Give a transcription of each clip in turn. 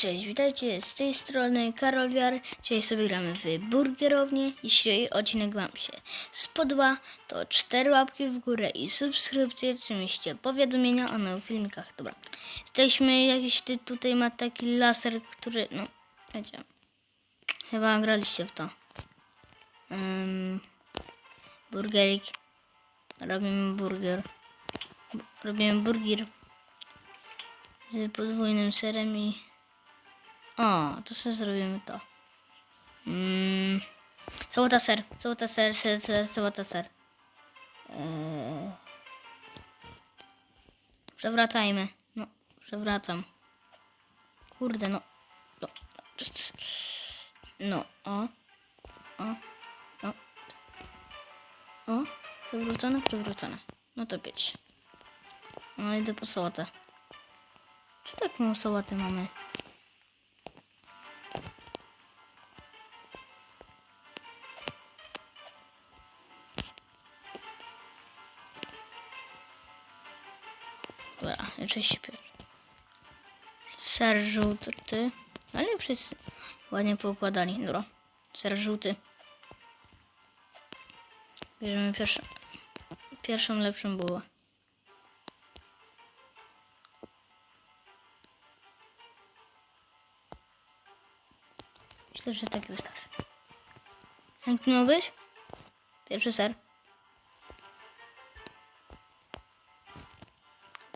Cześć, witajcie z tej strony Karol Wiar. Dzisiaj sobie gramy w burgerownię. Jeśli odcinek Wam się spodoba, to cztery łapki w górę i subskrypcje, oczywiście powiadomienia o nowych filmikach. Dobra, jesteśmy, jakiś ty tutaj ma taki laser, który, no, wiecie, chyba graliście w to. Um, burgerik. Robimy burger. Bu- Robimy burger z podwójnym serem i o, to sobie zrobimy to. Mm. Sałata ser, sałata ser, ser, ser, sałata ser. Eee. Przewracajmy. No, przewracam. Kurde, no. No, no o. O. O. O. Przewrócone, przewrócone. No to pięć. No idę po sałatę. Czy taką sałatę mamy? Dobra, jeszcze śpię. Ser żółty. Ale wszyscy ładnie poukładali. Dobra. Ser żółty. Bierzemy pierwszą, pierwszą lepszą bułę. Myślę, że tak wystarczy. Jak miał być? Pierwszy ser.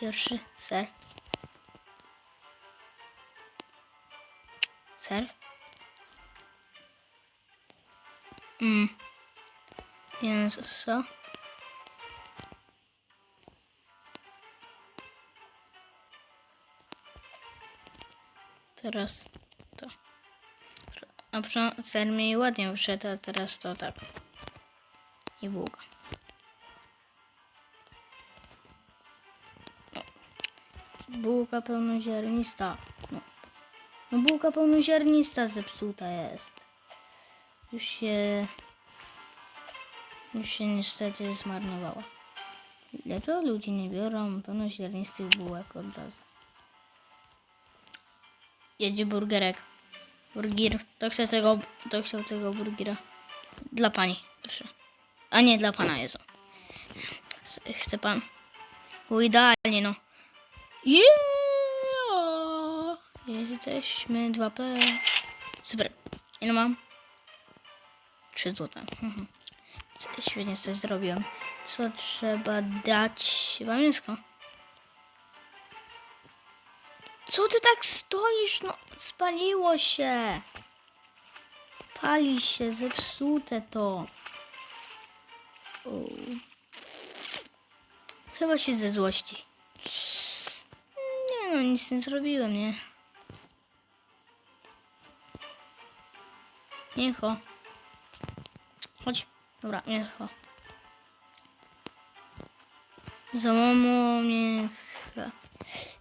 Pierwszy ser. Ser. Mm. Mięso. Teraz to. A ser mi ładnie wyszedł, a teraz to tak. I bułka. Bułka pełnoziarnista. No. no bułka pełnoziarnista zepsuta jest. Już się... Już się niestety zmarnowała. Dlaczego ludzie nie biorą pełnoziarnistych bułek od razu? Jedzie burgerek. Burger. To chce tego, to chciał tego burgera. Dla pani, proszę. A nie, dla pana jest. Chce pan? Idealnie, no. Yeah! Jesteśmy 2P. Super. Ile mam? 3 złote. Mhm. Świetnie coś zrobiłem. Co trzeba dać? Chyba mięsko. Co ty tak stoisz? No, spaliło się. Pali się, zepsute to. Chyba się ze złości. No, nic nie zrobiłem, nie? Mięcho. Chodź. Dobra, mięcho. Za mało mięcha.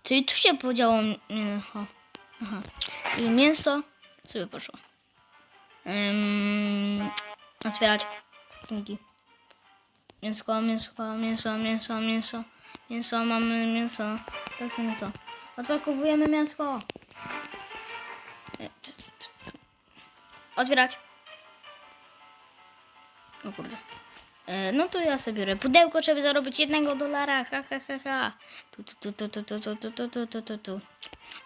Czyli tu się podziało mięcho. Aha. Czyli mięso sobie poszło. Um, otwierać. Dzięki. Mięsko, mięsko, mięso, mięso, mięso. Mięso, mamy mięso. Tak mięso. Odpakowujemy mięsko. E, Otwierać. O kurde. E, No to ja sobie biorę pudełko, żeby zarobić jednego dolara. Ha, ha, ha, ha. Tu, tu, tu, tu, tu, tu, tu, tu, tu, tu, tu, tu.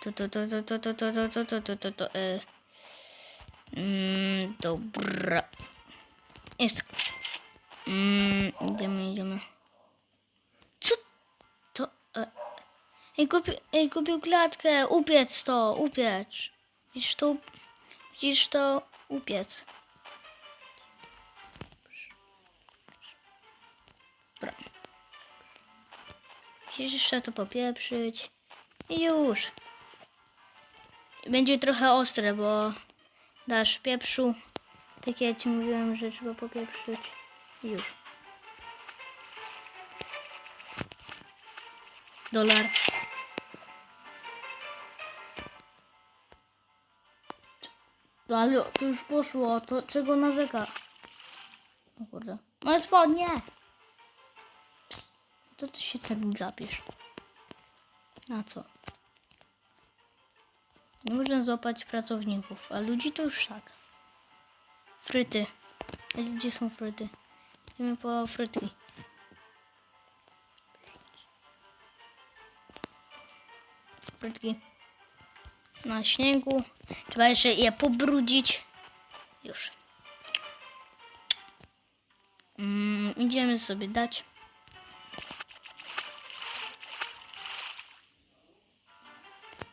Tu, tu, tu, tu, tu, tu, tu, tu, tu, tu, tu, tu, tu, e. Mm, Dobra. Jest. Mm, Idziemy, idziemy. Co to? e, Ej, kupił, ej, kupił klatkę. Upiec to, upiecz. Widzisz to, widzisz to upiec. Dobra. Musisz jeszcze to popieprzyć. I już. Będzie trochę ostre, bo dasz pieprzu. Tak jak ci mówiłem, że trzeba popieprzyć. I już. Dolar. No ale to już poszło, to czego narzeka? O kurde. Moje spodnie! Co ty się tak gapisz? Na co? Nie można złapać pracowników, a ludzi to już tak. Fryty. Gdzie są fryty? Idziemy po frytki. Frytki. Na śniegu. Trzeba jeszcze je pobrudzić. Już. Mm, idziemy sobie dać.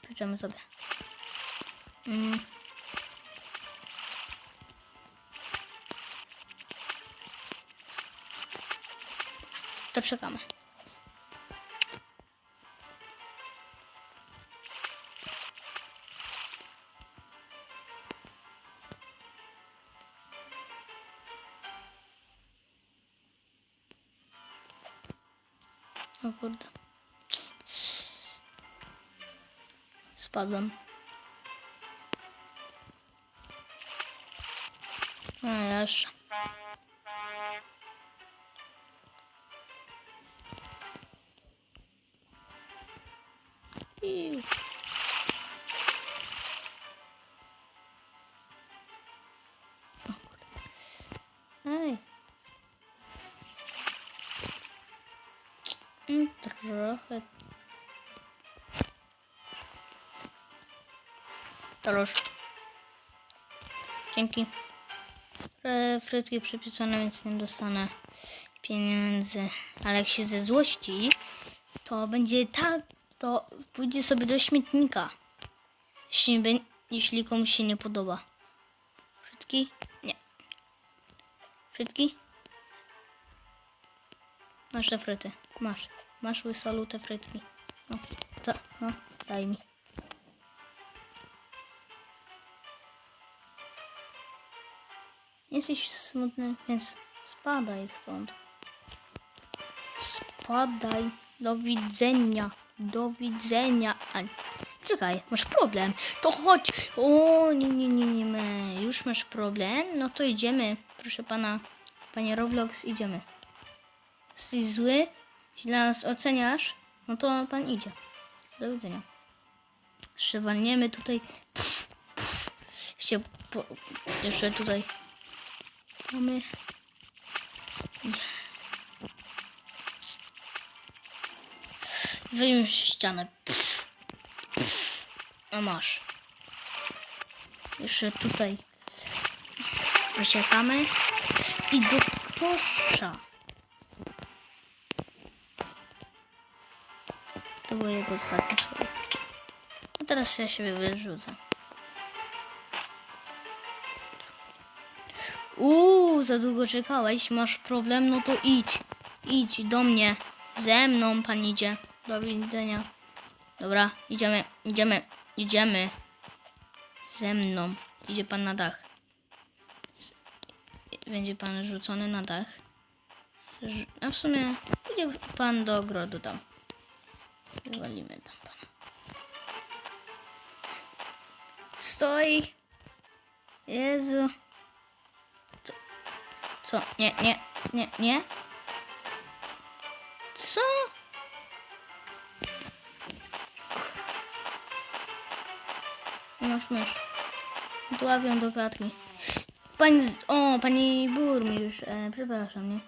Pieczemy sobie. Mm. To czekamy. O kurde. Spadłem. A jeszcze. Trochę. To już. Dzięki. Fry- Frytki przypiecone, więc nie dostanę pieniędzy. Ale jak się ze złości, to będzie tak, to pójdzie sobie do śmietnika. Jeśli, bę- jeśli komuś się nie podoba. Frytki? Nie. Frytki? Masz te fryty. Masz. Masz łysalu te frytki. No, to, no, daj mi. Jesteś smutny, więc spadaj stąd. Spadaj. Do widzenia. Do widzenia. A, czekaj, masz problem. To chodź. O, nie, nie, nie, nie. Już masz problem? No to idziemy. Proszę pana, panie Roblox, idziemy. Jesteś zły? Źle nas oceniasz? No to pan idzie. Do widzenia. Jeszcze walniemy tutaj. Pff, po, jeszcze tutaj mamy. Wyjmę ścianę. A masz. Jeszcze tutaj wyciekamy i do kosza. To było jego ostatnie słowo. A teraz ja siebie wyrzucę. Uuu, za długo czekałeś, masz problem, no to idź. Idź do mnie. Ze mną pan idzie. Do widzenia. Dobra, idziemy, idziemy, idziemy. Ze mną. Idzie pan na dach. Będzie pan rzucony na dach. A w sumie idzie pan do ogrodu tam. Wywalimy tam pana. Stoi. Jezu. Co? Co? Nie, nie, nie, nie. Co? Masz mysz. Dławią do klatki. Pani, o, pani burmistrz, e, przepraszam, nie?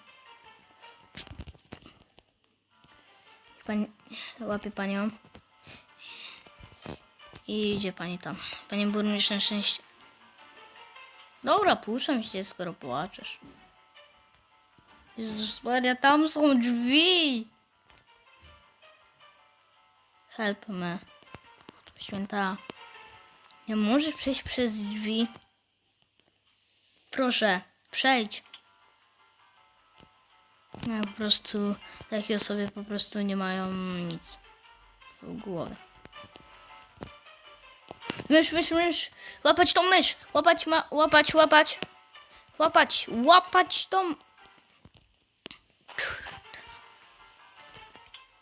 Pani, łapie panią. I idzie pani tam. Pani burmistrz na szczęście. Dobra, puszczam cię, skoro płaczesz. Jezus Maria, tam są drzwi. Help me. Święta. Nie możesz przejść przez drzwi. Proszę, przejdź. No, po prostu takie osoby po prostu nie mają nic w głowie. Mysz, mysz, mysz. Łapać tą mysz. Łapać, ma, łapać, łapać. Łapać, łapać tą...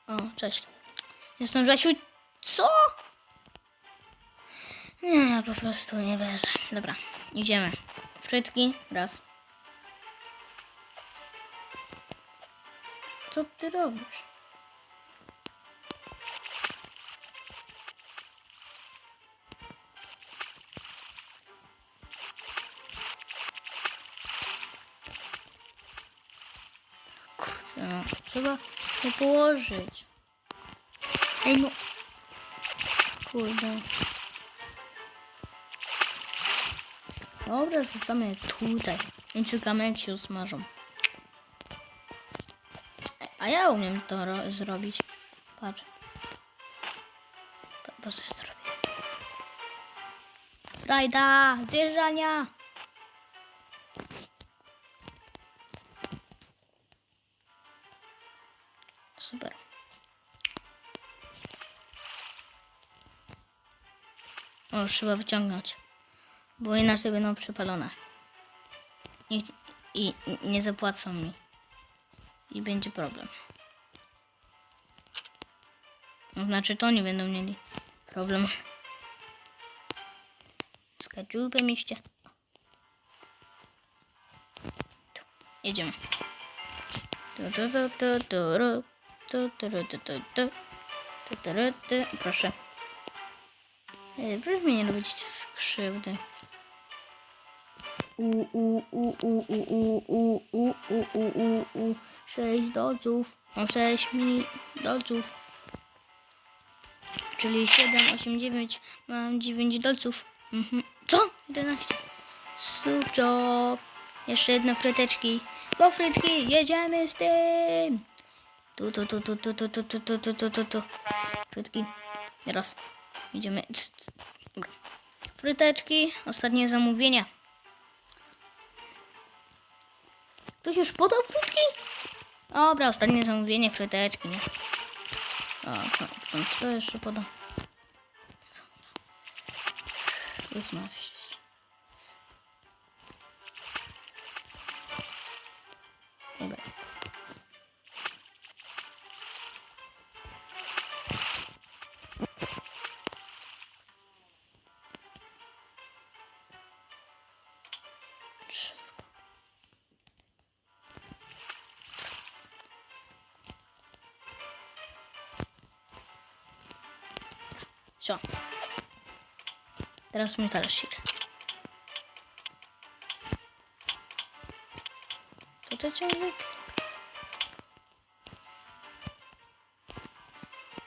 O, cześć. Jestem Rzesiu. Co? Nie, po prostu nie wierzę. Dobra, idziemy. Frytki, raz. Co ty robisz? Kurde, no, trzeba je położyć. Ej, no. Kurde. Dobra, rzucamy tutaj i czekamy jak się usmażą. A ja umiem to ro- zrobić. Patrz. Po co ja zrobię? Rajda! Zjeżdżania! Super. O, trzeba wyciągnąć. Bo inaczej będą przypalone. I, i nie zapłacą mi i będzie problem. No, znaczy to oni będą mieli problem. Skadziłby mieście. Jedziemy. Proszę. Proszę mnie nie robić skrzywdy. U, u, u, u, u, u, u dolców. Mam sześć mi dolców. Czyli 7, 8, 9. Mam 9 dolców. Mhm. Co? 11. Subcio. Jeszcze jedne fryteczki. Go frytki, jedziemy z tym. Tu, tu, tu, tu, tu, tu, tu, tu, tu, tu, tu, tu, tu. Frytki. Raz. Idziemy. Fryteczki. Ostatnie zamówienia. Ktoś już podał frytki? Dobra, ostatnie zamówienie, fryteczki, nie? O, tak, tam to jeszcze poda. 16. Все. Teraz mój talerzyk. To to ciągnik.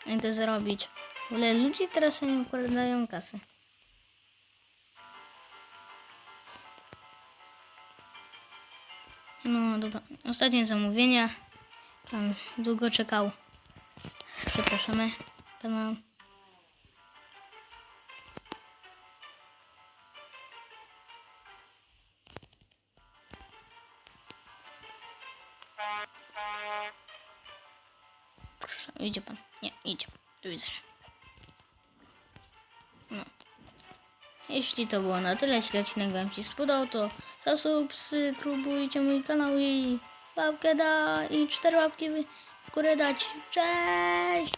Idę zrobić. W ogóle ludzie teraz nie układają kasy. No dobra. Ostatnie zamówienie. Pan długo czekał. Przepraszamy pana. Idzie pan. Nie, idzie. Do widzenia. No. Jeśli to było na tyle, jeśli odcinek Wam się spodobał, to zasubskrybujcie mój kanał i łapkę da i cztery łapki w górę dać. Cześć!